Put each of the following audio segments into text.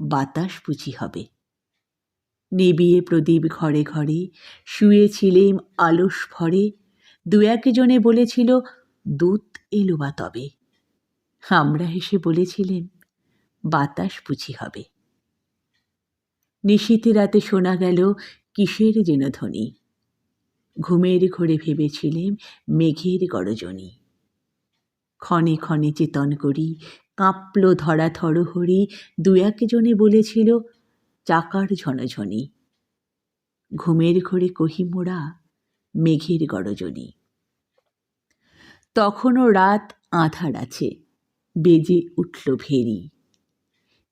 বাতাস বুঝি হবে। নিবিয়ে প্রদীপ ঘরে ঘরে, শুয়েছিলেম আলস ভরে, দু একজনে বলেছিল দূত এলো বা তবে? আমরা হেসে বলেছিলেম, বাতাস বুঝি হবে। নিশীথে রাতে শোনা গেল, কিসের যেন ধ্বনি? ঘুমের ঘোরে ভেবেছিলেম, মেঘের গরজনী। ক্ষণে ক্ষণে চেতন করি কাঁপল ধরা থরহরি দু একজনে বলেছিল, চাকার ঝনঝনি। ঘুমের ঘোরে কহি মোড়া মেঘের গরজনী। তখনও রাত আধার আছে, বেজে উঠল ভেরি।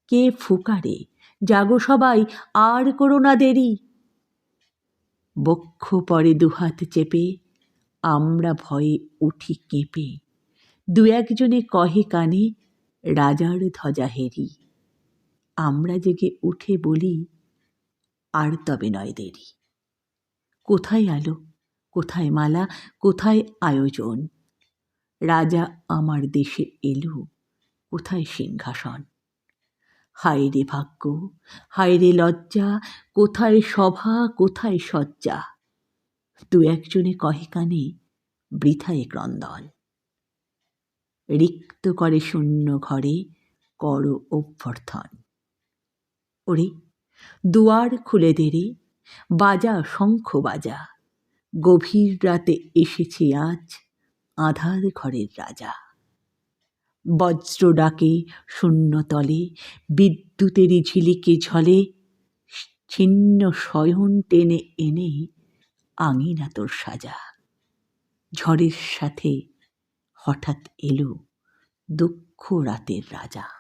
কে ফুকারে, জাগো সবাই, আর করো না দেরি। বক্ষ পরে দুহাত চেপে, আমরা ভয়ে উঠি কেঁপে। দু একজনে কহে কানে রাজার ধ্বজা হেরি। আমরা জেগে উঠে বলি, আর তবে নয় দেরি। কোথায় আলো? কোথায় মালা? কোথায় আয়োজন? রাজা আমার দেশে এলো, কোথায় সিংহাসন? হায় রে ভাগ্য, হায় রে লজ্জা, কোথায় সভা, কোথায় শয্যা? দু একজনে কহে কানে, বৃথায় ক্রন্দন। রিক্ত করে শূন্য ঘরে কর অভ্যর্থন। ওরে, দুয়ার খুলে দেরে বাজা শঙ্খ বাজা, গভীর রাতে এসেছে আজ আধার ঘরের রাজা। বজ্র ডাকে শূন্যতলে বিদ্যুতেরই ঝিলিকে ঝলে, ছিন্ন শয়ন টেনে এনে আঙিনা তোর সাজা। ঝড়ের সাথে হঠাৎ এলো দুঃখ রাতের রাজা।